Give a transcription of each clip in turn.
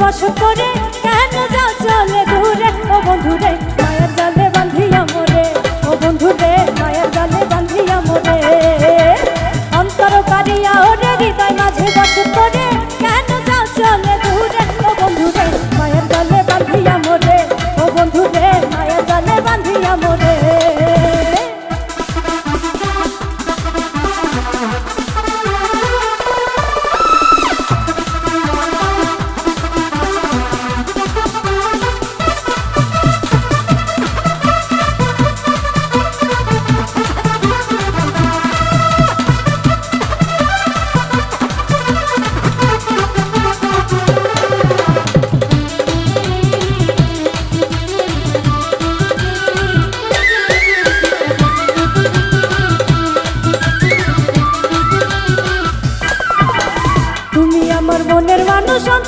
বস করে, কেন যাও চলে দূরে? ও বন্ধু রে মায়ের জালে বান্ধিয়া মোরে ও বন্ধু রে মায়ের জালে বান্ধিয়া মোরে অন্তর কারিয়া ওরে হৃদয় মাঝে বস করে, কেন যাও চলে দূরে? ও বন্ধু রে মায়ের জালে বান্ধিয়া মোরে ও বন্ধু রে মায়ের জালে বান্ধিয়া মোরে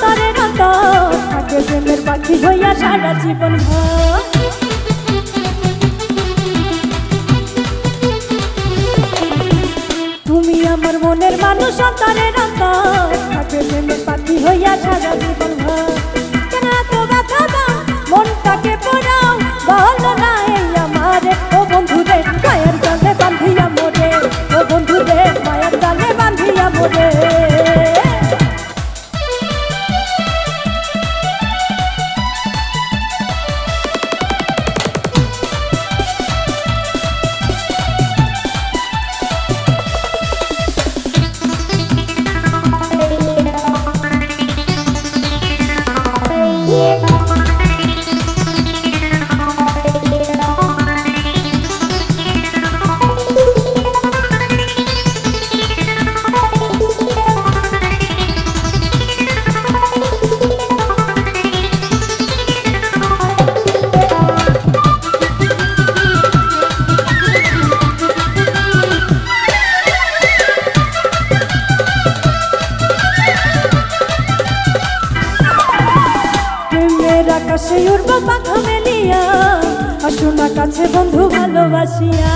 অন্তর থাকে প্রেমের পাখি হইয়া সারা জীবন ভর তুমি আমার মনের মানুষ অন্তর থাকে প্রেমের পাখি হইয়া সারা জীবন ভর না কাছে বন্ধু ভালোবাসিয়া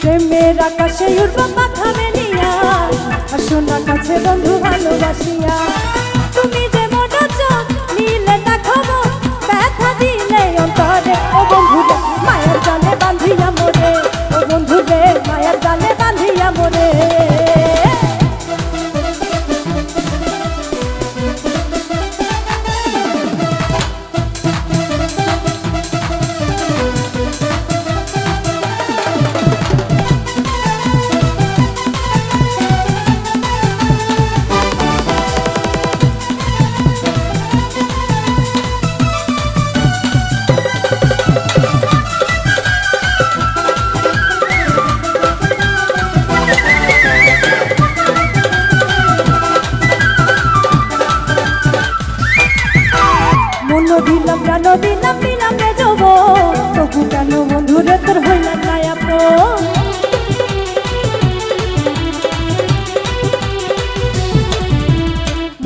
প্রেমের আকাশে উর্বা মাথা আর সোনার কাছে বন্ধু ভালোবাসিয়া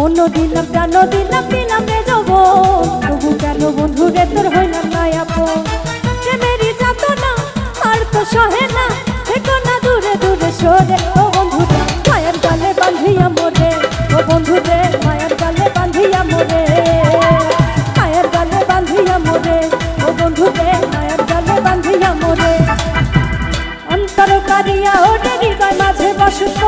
মন দিলাম প্রাণ দিলাম দিলাম রে যাব। তবু কেন বন্ধুরে তোর হইলাম না আপন? প্রেমেরই যাত না আর তো সহে না। থেকো না দূরে দূরে সরে। ও বন্ধুরে মায়ের গালে বান্ধিয়া মোরে। ও বন্ধুরে মায়ের গালে বান্ধিয়া মোরে। মায়ের গালে বান্ধিয়া মোরে। ও বন্ধুরে মায়ের গালে বান্ধিয়া মোরে। অন্তর কারিয়া ওটে হৃদয় মাঝে বসত